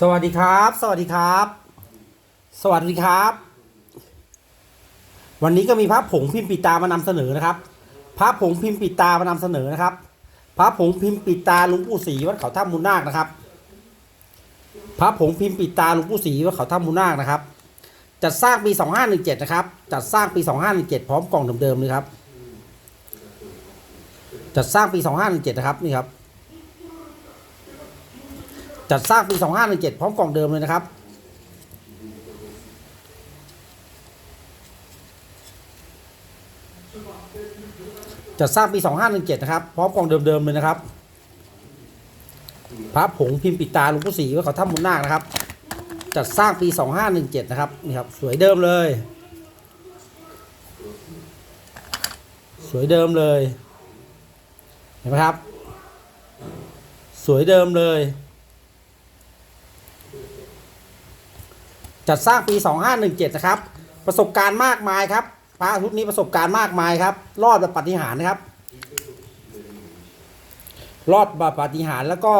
สวัสดีครับ สวัสดีครับ สวัสดีครับ วันนี้ก็มีพระผงพิมพ์ปิตามานำเสนอนะครับ พระผงพิมพ์ปิตามานำเสนอนะครับ พระผงพิมพ์ปิตาหลวงปู่ศรีวัดเขาถ้ำมูลนาคนะครับ พระผงพิมพ์ปิตาหลวงปู่ศรีวัดเขาถ้ำมูลนาคนะครับ จัดสร้างปี 2517 นะครับ จัดสร้างปี 2517 พร้อมกล่องเดิมๆเลยครับ จัดสร้างปี 2517นะครับนี่ครับ จัดสร้างปี 2517พร้อมกล่องเดิมเลยนะครับจัดสร้างปี 2517นะครับพร้อมกล่องเดิมๆเลยนะครับพระผงพิมพ์ปิตาหลวงปู่ศรีวัดเขาถ้ำมูลนาคนะครับ จัดสร้างปี 2517นะครับนี่ครับ สวยเดิมเลย สวยเดิมเลย เห็นไหมครับ สวยเดิมเลย จัดสร้างปี 2517 นะครับ ประสบการณ์มากมายครับพระชุดนี้ประสบการณ์มากมายครับ รอดแบบปฏิหารนะครับ รอดแบบปฏิหารแล้วก็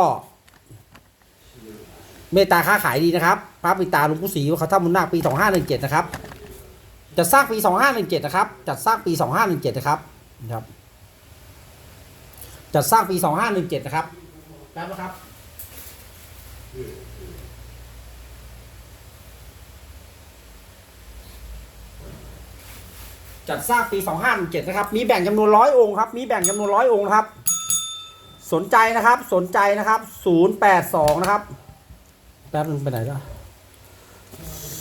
เมตตาค้าขายดีนะครับ พระปิตาหลวงปู่ศรีวัดเขาถ้ำมุนนาคปี 2517 นะครับจัดสร้างปี 2517 นะครับ จัดสร้างปี 2517 นะครับนะครับ จัดสร้างปี 2517 นะครับแป๊บนะครับจัดสร้างปี 2517 นะครับ มีแบ่งจำนวนร้อยองค์ครับ มีแบ่งจำนวนร้อยองค์ครับ สนใจนะครับ สนใจนะครับ 082 นะครับ แป๊บนึงไปไหนแล้ว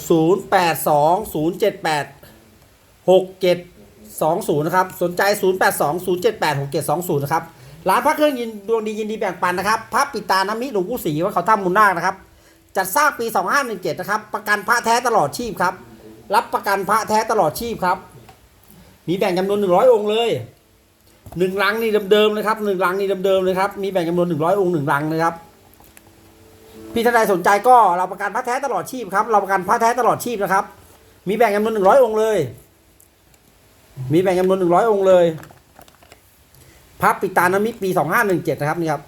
082 078 6720 นะครับ สนใจ 082 078 6720 นะครับ ร้านพระเครื่องยินดวงดียินดีแบ่งปันนะครับพระปิตาน้ำมิหลวงปู่ศรีวัดเขาถ้ำมุนนาคนะครับ จัดสร้างปี 2517 นะครับ ประกันพระแท้ตลอดชีพครับ รับประกันพระแท้ตลอดชีพครับ มีแบ่งจำนวน 100 องค์เลยหนึ่งลังนี่เดิมๆเลยครับหนึ่งลังนี่เดิมๆเลยครับ มีแบ่งจำนวน 100 องค์หนึ่งลังนะครับ พี่ท่านใดสนใจก็เราประกันพระแท้ตลอดชีพครับ เราประกันพระแท้ตลอดชีพนะครับ มีแบ่งจำนวน 100 องค์เลย มีแบ่งจำนวน 100 องค์เลย พระปิตานามิปี2517นะครับนี่ครับ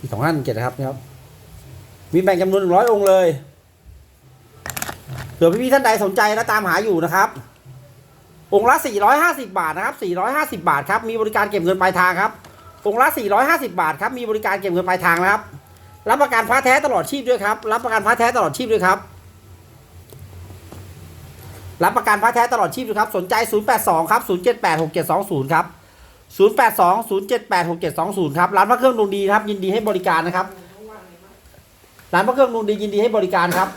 ปี2517นะครับนี่ครับ มีแบ่งจำนวน100องค์เลยเผื่อพี่ๆท่านใดสนใจและตามหาอยู่นะครับ องค์ละ 450 บาทนะครับ 450 บาทครับ มีบริการเก็บเงินปลายทางครับ องค์ละ 450 บาทครับ มีบริการเก็บเงินปลายทางนะครับ รับประกันพระแท้ตลอดชีพด้วยครับ รับประกันพระแท้ตลอดชีพด้วยครับ รับประกันพระแท้ตลอดชีพครับ สนใจ 082 ครับ 078 6720 ครับ 082 078 6720 ครับ ร้านพระเครื่องดวงดีนะครับ ยินดีให้บริการนะครับ ร้านพระเครื่องดวงดียินดีให้บริการครับ